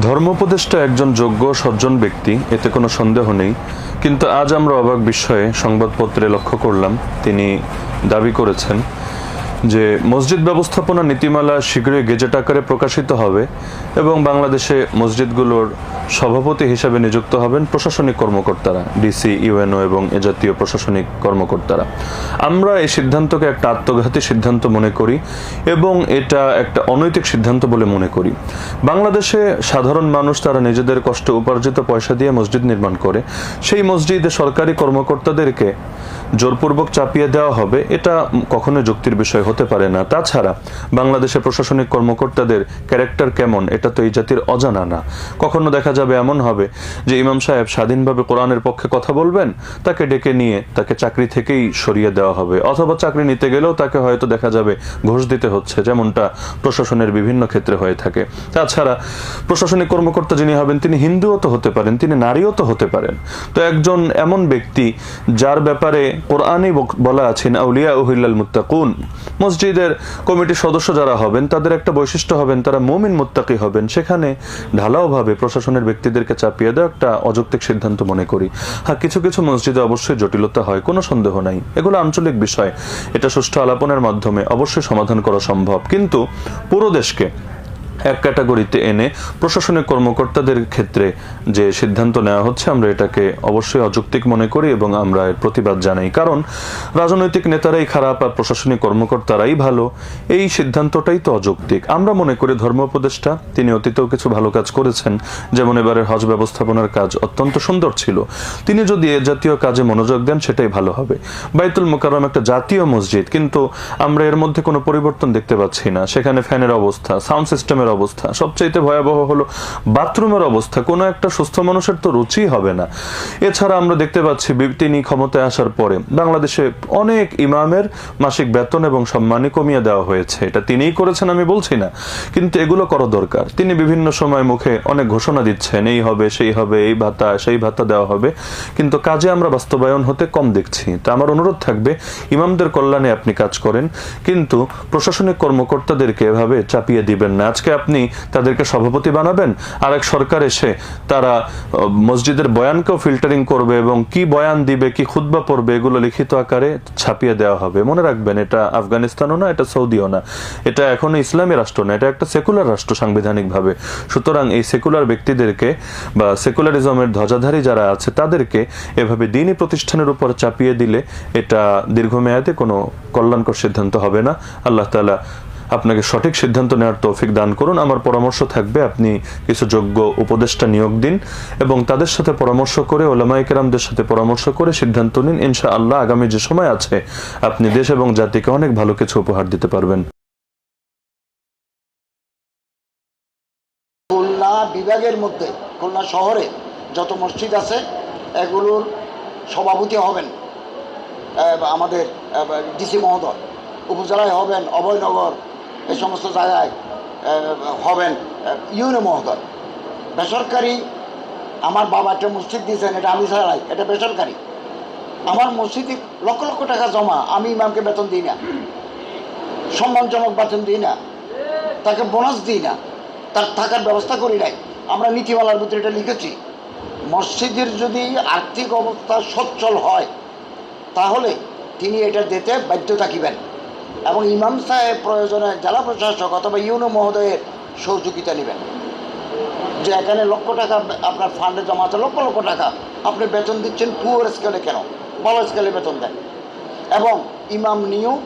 ধর্মোপদেষ্টা একজন যোগ্য সজ্জন ব্যক্তি, এতে কোনো সন্দেহ নেই। কিন্তু আজ আমরা অবাক বিষয়ে সংবাদপত্রে লক্ষ্য করলাম, তিনি দাবি করেছেন যে মসজিদ ব্যবস্থাপনা নীতিমালা শীঘ্রই গেজেট আকারে প্রকাশিত হবে এবং বাংলাদেশে মসজিদগুলোর সভাপতি হিসাবে নিযুক্ত হবেন প্রশাসনিক কর্মকর্তারা, ডিসি, ইউএনও এবং এ জাতীয় প্রশাসনিক কর্মকর্তারা। আমরা এই সিদ্ধান্তকে একটা আত্মঘাতী সিদ্ধান্ত মনে করি এবং এটা একটা অনৈতিক সিদ্ধান্ত বলে মনে করি। বাংলাদেশে সাধারণ মানুষ তারা নিজেদের কষ্ট উপার্জিত পয়সা দিয়ে মসজিদ নির্মাণ করে, সেই মসজিদে সরকারি কর্মকর্তাদেরকে জোরপূর্বক চাপিয়ে দেওয়া হবে, এটা কখনো যুক্তির বিষয় হতে পারে না। তাছাড়া বাংলাদেশের প্রশাসনিক কর্মকর্তাদের ক্যারেক্টার কেমন, এটা তো এই জাতির অজানা না। কখনো দেখা যাবে এমন হবে যে ইমাম সাহেব স্বাধীনভাবে কোরআনের পক্ষে কথা বলবেন, তাকে ডেকে নিয়ে তাকে চাকরি থেকেই সরিয়ে দেওয়া হবে। অথবা চাকরি নিতে গেলেও তাকে হয়তো দেখা যাবে ঘুষ দিতে হচ্ছে, যেমনটা প্রশাসনের বিভিন্ন ক্ষেত্রে হয়ে থাকে। তাছাড়া প্রশাসনিক কর্মকর্তা যিনি হবেন, তিনি হিন্দুও তো হতে পারেন, তিনি নারীও তো হতে পারেন। তো একজন এমন ব্যক্তি যার ব্যাপারে কোরআনই বলা আছেন আউলিয়া উহিল্লাল মুত্তাকুন। মসজিদের কমিটির সদস্য যারা হবেন, তাদের একটা বৈশিষ্ট্য হবেন, তারা মমিন মোত্তাকি হবেন। সেখানে ঢালাওভাবে প্রশাসনের ব্যক্তিদেরকে চাপিয়ে দেওয়া একটা অযৌক্তিক সিদ্ধান্ত মনে করি। হ্যাঁ কিছু কিছু মসজিদে অবশ্যই জটিলতা হয়, কোনো সন্দেহ নাই। এগুলো আঞ্চলিক বিষয়। এটা সুষ্ঠু আলাপনের মাধ্যমে অবশ্যই সমাধান করা সম্ভব। কিন্তু পুরো দেশকে এক ক্যাটাগরিতে এনে প্রশাসনিক কর্মকর্তাদের ক্ষেত্রে যে সিদ্ধান্ত নেওয়া হচ্ছে, আমরা এটাকে অবশ্যই অযৌক্তিক মনে করি এবং আমরা এর প্রতিবাদ জানাই। কারণ রাজনৈতিক নেতারাই খারাপ আর প্রশাসনিক কর্মকর্তারাই ভালো, এই সিদ্ধান্তটাই তো অযৌক্তিক। আমরা মনে করি ধর্ম উপদেষ্টা, তিনি অতীতেও কিছু ভালো কাজ করেছেন, যেমন এবারের হজ ব্যবস্থাপনার কাজ অত্যন্ত সুন্দর ছিল। তিনি যদি এ জাতীয় কাজে মনোযোগ দেন, সেটাই ভালো হবে। বাইতুল মোকাররম একটা জাতীয় মসজিদ, কিন্তু আমরা এর মধ্যে কোনো পরিবর্তন দেখতে পাচ্ছি না। সেখানে ফ্যানের অবস্থা, সাউন্ড সিস্টেমের অবস্থা। সবচাইতে ভয়াবহ হলো বাথরুমের অবস্থা। কোনো একটা সুস্থ মানুষের তো রুচি হবে না। এছাড়া আমরা দেখতে পাচ্ছি তিনি ক্ষমতায় আসার পরে বাংলাদেশে অনেক ইমামের মাসিক বেতন এবং সম্মানই কমিয়ে দেওয়া হয়েছে। এটা তিনিই করেছেন আমি বলছি না। কিন্তু এগুলো করা দরকার। তিনি বিভিন্ন সময় মুখে অনেক ঘোষণা দিচ্ছেন, এই হবে, সেই হবে, এই ভাতা, সেই ভাতা দেওয়া হবে। কিন্তু কাজে আমরা বাস্তবায়ন হতে কম দেখছি। তা আমার অনুরোধ থাকবে, ইমামদের কল্যাণে আপনি কাজ করেন, কিন্তু প্রশাসনিক কর্মকর্তাদেরকে এভাবে চাপিয়ে দিবেন না। আজকে আপনি তাদেরকে সভাপতি বানাবেন? আর এক সরকার এসে তারা মসজিদের বয়ানকেও ফিল্টারিং করবে এবং কি বয়ান দিবে, কি খুতবা পড়বে, এগুলো লিখিত আকারে ছাপিয়ে দেওয়া হবে। মনে রাখবেন, এটা আফগানিস্তানও না, এটা সৌদিও না। এটা এখনও ইসলামী রাষ্ট্র না, এটা একটা সেকুলার রাষ্ট্র সাংবিধানিকভাবে। সুতরাং এই সেকুলার ব্যক্তিদেরকে বা সেকুলারিজমের ধ্বজাধারী যারা আছে, তাদেরকে এভাবে দিনই প্রতিষ্ঠানের উপর চাপিয়ে দিলে এটা দীর্ঘমেয়াদে কোনো কল্যাণকর সিদ্ধান্ত হবে না। আল্লাহ তাআলা আপনাকে সঠিক সিদ্ধান্ত নেওয়ার তৌফিক দান করুন। আমার পরামর্শ থাকবে, আপনি কিছু যোগ্য উপদেষ্টা নিয়োগ দিন এবং তাদের সাথে পরামর্শ করে ওলামাই কেরামদের সাথে পরামর্শ করে সিদ্ধান্ত নিন। ইনশা আল্লাহ আগামী যে সময় আছে, আপনি দেশ এবং জাতিকে অনেক ভালো কিছু উপহার দিতে পারবেন। খুলনা বিভাগের মধ্যে, খুলনা শহরে যত মসজিদ আছে, এগুলোর সভাপতি হবেন আমাদের ডিসি মহোদয়। উপজেলায় হবেন অভয়নগর এই সমস্ত জায়গায় হবেন ইউনো মহোদয়। বেসরকারি, আমার বাবা একটা মসজিদ দিয়েছেন, এটা আমি ছাড়াই এটা বেসরকারি। আমার মসজিদে লক্ষ লক্ষ টাকা জমা, আমি ইমামকে বেতন দিই না। সম্মানজনক বেতন দিই না। তাকে বোনাস দিই না। তার থাকার ব্যবস্থা করি নাই। আমরা নীতিমালার ভিতরে এটা লিখেছি। মসজিদের যদি আর্থিক অবস্থা সচ্ছল হয়, তাহলে তিনি এটা দিতে বাধ্য থাকিবেন। এবং ইমাম সাহেব প্রয়োজনে জেলা প্রশাসক অথবা ইউনো মহোদয়ের সহযোগিতা নেবেন। যে এখানে লক্ষ টাকা আপনার ফান্ডে জমা আছে, লক্ষ লক্ষ টাকা আপনি বেতন দিচ্ছেন পুয়ার স্কেলে কেন? ভালো স্কেলে বেতন দেন। এবং ইমাম নিয়োগ,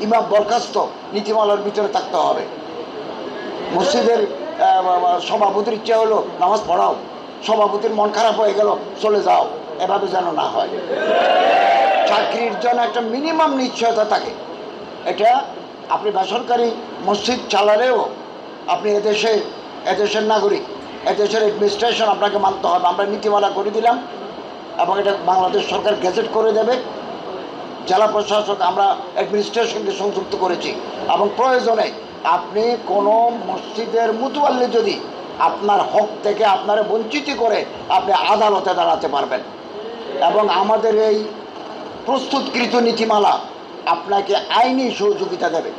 ইমাম বরখাস্ত নীতিমালার ভিতরে থাকতে হবে। মসজিদের সভাপতির ইচ্ছা হলো নামাজ পড়াও। সভাপতির মন খারাপ হয়ে গেল, চলে যাও। এভাবে যেন না হয়। চাকরির জন্য একটা মিনিমাম নিশ্চয়তা থাকে। এটা আপনি বেসরকারি মসজিদ চালালেও আপনি এদেশে, এদেশের নাগরিক, এদেশের অ্যাডমিনিস্ট্রেশন আপনাকে মানতে হবে। আমরা নীতিমালা করে দিলাম এবং এটা বাংলাদেশ সরকার গেজেট করে দেবে। জেলা প্রশাসক আমরা অ্যাডমিনিস্ট্রেশনকে সংযুক্ত করেছি এবং প্রয়োজনে আপনি কোনো মসজিদের মুতুয়াল্লি যদি আপনার হক থেকে আপনার বঞ্চিত করে আপনি আদালতে দাঁড়াতে পারবেন। এবং আমাদের এই প্রস্তুতকৃত নীতিমালা আপনাকে আইনি সহযোগিতা দেবে।